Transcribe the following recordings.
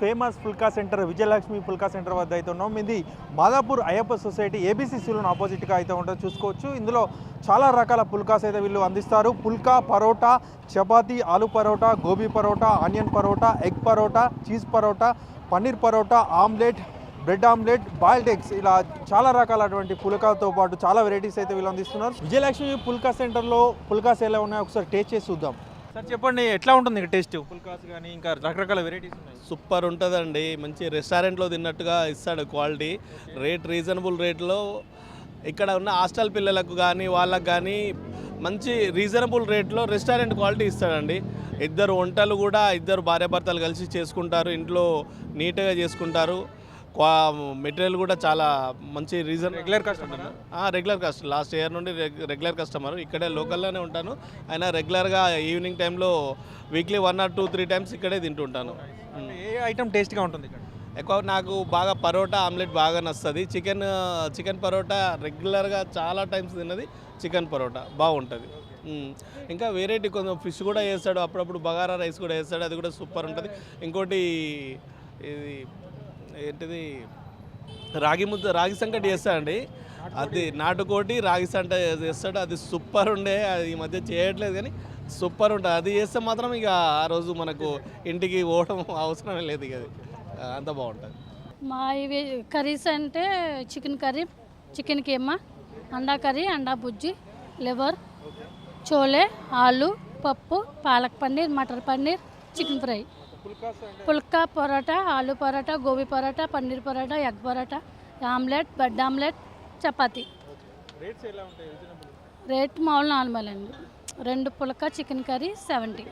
Famous phulka centre Vijayalakshmi pulka centre వద్ద అయితే ఉన్నాం. ఇది మాదాపూర్ అయ్యప్ప సొసైటీ ఏబీసీ ఆపోజిట్గా అయితే ఉంటుందో చూసుకోవచ్చు. ఇందులో చాలా రకాల పుల్కాస్ అయితే వీళ్ళు అందిస్తారు. Pulka parotta chapati aloo parotta gobi parotta onion parotta egg parotta cheese parotta paneer parotta omelette bread omelette boiled eggs ఇలా చాలా రకాలటువంటి పుల్కాతో పాటు చాలా వెరైటీస్ అయితే వీళ్ళు అందిస్తున్నారు. విజయలక్ష్మి పుల్కా సెంటర్లో పుల్కాస్ ఎలా ఉన్నాయో? ఒకసారి టేస్ట్ చేసి చూద్దాం. సార్ చెప్పండి ఎట్లా ఉంటుంది టేస్ట్? పుల్కాస్ కానీ ఇంకా రకరకాల వెరైటీస్ ఉన్నాయి. సూపర్ ఉంటుందండి. మంచి రెస్టారెంట్లో తిన్నట్టుగా ఇస్తాడు క్వాలిటీ. రేట్ రీజనబుల్ రేట్లో ఇక్కడ ఉన్న హాస్టల్ పిల్లలకు కానీ వాళ్ళకు కానీ మంచి రీజనబుల్ రేట్లో రెస్టారెంట్ క్వాలిటీ ఇస్తాడండి. ఇద్దరు వంటలు కూడా ఇద్దరు భార్యాభర్తలు కలిసి చేసుకుంటారు ఇంట్లో నీట్గా చేసుకుంటారు. మెటీరియల్ కూడా చాలా మంచి reason regular customer regular customer last year నుండి రెగ్యులర్ కస్టమర్ ఇక్కడే లోకల్లోనే ఉంటాను. అయినా రెగ్యులర్గా ఈవినింగ్ టైంలో weekly one or two three times ఇక్కడే తింటుంటాను. ఏ ఐటమ్ టేస్ట్గా ఉంటుంది ఎక్కువ నాకు బాగా పరోటా ఆమ్లెట్ బాగా నస్తుంది చికెన్ చికెన్ పరోటా రెగ్యులర్గా చాలా టైమ్స్ తిన్నది. చికెన్ పరోటా బాగుంటుంది. మ్మ్. ఇంకా వెరైటీ కొంచెం ఫిష్ కూడా వేస్తాడు. అప్పుడప్పుడు బగారా రైస్ కూడా వేస్తాడు. అది కూడా సూపర్ ఉంటుంది. ఇంకోటి ఇది ఏంటిది? రాగి ముద్ద రాగి సంకటి చేస్తాడండి. అది నాటుకోటి రాగి సంట చేస్తాడు. అది సూపర్ ఉండే అది ఈ మధ్య చేయట్లేదు కానీ సూపర్ ఉంటుంది. అది చేస్తే మాత్రం ఇక ఆ రోజు మనకు ఇంటికి పోవడం అవసరమే లేదు ఇక అది. అంత బాగుంటుంది. మా ఇవి కర్రీస్ అంటే చికెన్ కర్రీ చికెన్ కీమా అండా కర్రీ అండా బుజ్జి లివర్ చోలే ఆలు పప్పు palak paneer matar paneer chicken fry. Pulka parotta aloo parotta gobi parotta paneer parotta egg parotta omelette bread omelette chapati. Rate మామూలు నార్మల్ అండి. రెండు pulka chicken curry seventy.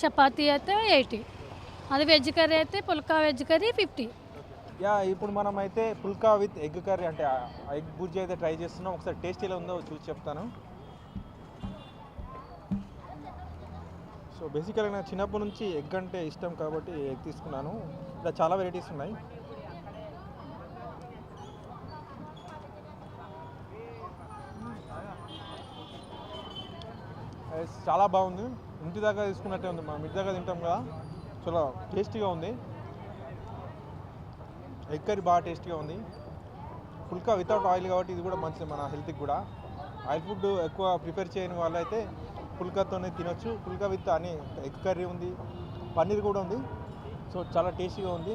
Chapati అయితే eighty. అది veg curry అయితే pulka veg curry fifty. Yeah ఇప్పుడు మనం అయితే pulka with egg curry అంటే ఎగ్ బుర్జీ అయితే ట్రై చేస్తున్నాం. ఒకసారి టేస్ట్ ఎలా ఉందో చూసి చెప్తాను. సో బేసికల్గా నాకు చిన్నప్పటి నుంచి ఎగ్ అంటే ఇష్టం కాబట్టి ఎగ్ తీసుకున్నాను. ఇలా చాలా వెరైటీస్ ఉన్నాయి. చాలా బాగుంది. ఇంటి దాకా తీసుకున్నట్టే ఉంది. మనం ఇంటి దాకా తింటాం కదా. చాలా టేస్టీగా ఉంది. ఎగ్ కర్రీ బాగా టేస్టీగా ఉంది. ఫుల్కా వితౌట్ ఆయిల్ కాబట్టి ఇది కూడా మంచిది మన హెల్త్కి కూడా. ఆయిల్ ఫుడ్ ఎక్కువ ప్రిపేర్ చేయని వాళ్ళైతే పుల్కాతోనే తినొచ్చు. పుల్కా విత్ అని ఎగ్ కర్రీ ఉంది. పన్నీర్ కూడా ఉంది. సో చాలా టేస్టీగా ఉంది.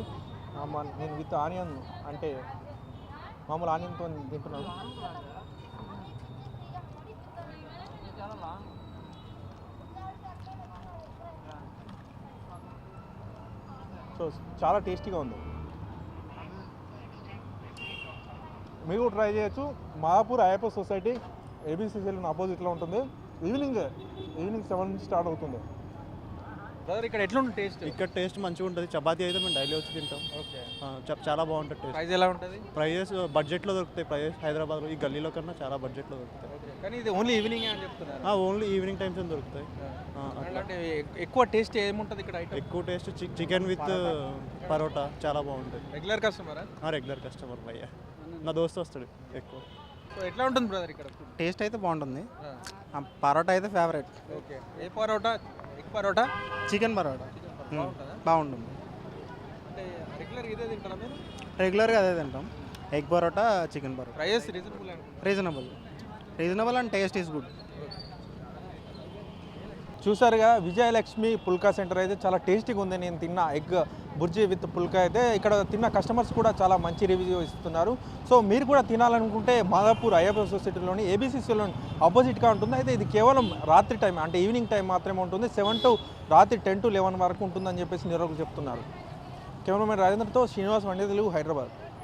నేను విత్ ఆనియన్ అంటే మామూలు ఆనియన్తో తింటున్నాను. సో చాలా టేస్టీగా ఉంది. మీరు కూడా ట్రై చేయొచ్చు. మాదాపూర్ అయ్యప్ప సొసైటీ ఏబీసీ ఆపోజిట్లో ఉంటుంది. ఈవినింగ్. ఈవినింగ్ సెవెన్ నుంచి స్టార్ట్ అవుతుంది. బ్రదర్ ఇక్కడ ఎట్లుంది టేస్ట్? ఇక్కడ టేస్ట్ మంచిగా ఉంటుంది. చపాతీ అయితే మేము డైలీ వచ్చి తింటాం. ఓకే. చాలా బాగుంటుంది టేస్ట్. ప్రైస్ ఎలా ఉంటుంది? ప్రైజెస్ బడ్జెట్లో దొరుకుతాయి. ప్రైజెస్ హైదరాబాద్లో ఈ గల్లీలో కన్నా చాలా బడ్జెట్లో దొరుకుతాయి. కానీ ఇది ఓన్లీ ఈవినింగ్ అని చెప్తున్నారు. ఓన్లీ ఈవినింగ్ టైమ్స్ దొరుకుతాయి. అట్లా. అంటే ఎక్కువ టేస్ట్ ఏముంటుంది ఇక్కడ ఐటమ్ ఎక్కువ టేస్ట్ చికెన్ విత్ పరోటా. చాలా బాగుంటుంది రెగ్యులర్ కస్టమరా రెగ్యులర్ కస్టమర్ భయ్య. నా దోస్త్ వస్తాడు ఎక్కువ. సో ఎట్లా ఉంటుంది బ్రదర్ ఇక్కడ టేస్ట్ అయితే బాగుంటుంది. ఆ. పరోటా అయితే ఫేవరెట్ ఓకే. ఏ పరోటా? ఎగ్ పరోటా? చికెన్ పరోటా. బాగుంటుందా? బాగుంటుంది. అంటే రెగ్యులర్ ఇదే తింటారా మీరు? రెగ్యులర్గా అదే తింటాం. Egg parotta chicken parotta. Reasonable reasonable and. Taste is good చూసారుగా విజయలక్ష్మి పుల్కా సెంటర్ అయితే చాలా టేస్టీగా ఉంది. నేను తిన్న ఎగ్ బుర్జీ విత్ పుల్కా అయితే ఇక్కడ తిన్న కస్టమర్స్ కూడా చాలా మంచి రివ్యూ ఇస్తున్నారు. సో మీరు కూడా తినాలనుకుంటే మాదాపూర్ అయ్యప్ప సొసైటీలోని ఏబీసీసీలో ఆపోజిట్గా ఉంటుంది. అయితే ఇది కేవలం రాత్రి టైం అంటే ఈవినింగ్ టైం మాత్రమే ఉంటుంది. సెవెన్ టు రాత్రి టెన్ టు లెవెన్ వరకు ఉంటుందని చెప్పేసి నిర్వాహకులు చెప్తున్నారు. కెమెరామెన్ రాజేంద్రతో శ్రీనివాస్ వండే తెలుగు హైదరాబాద్.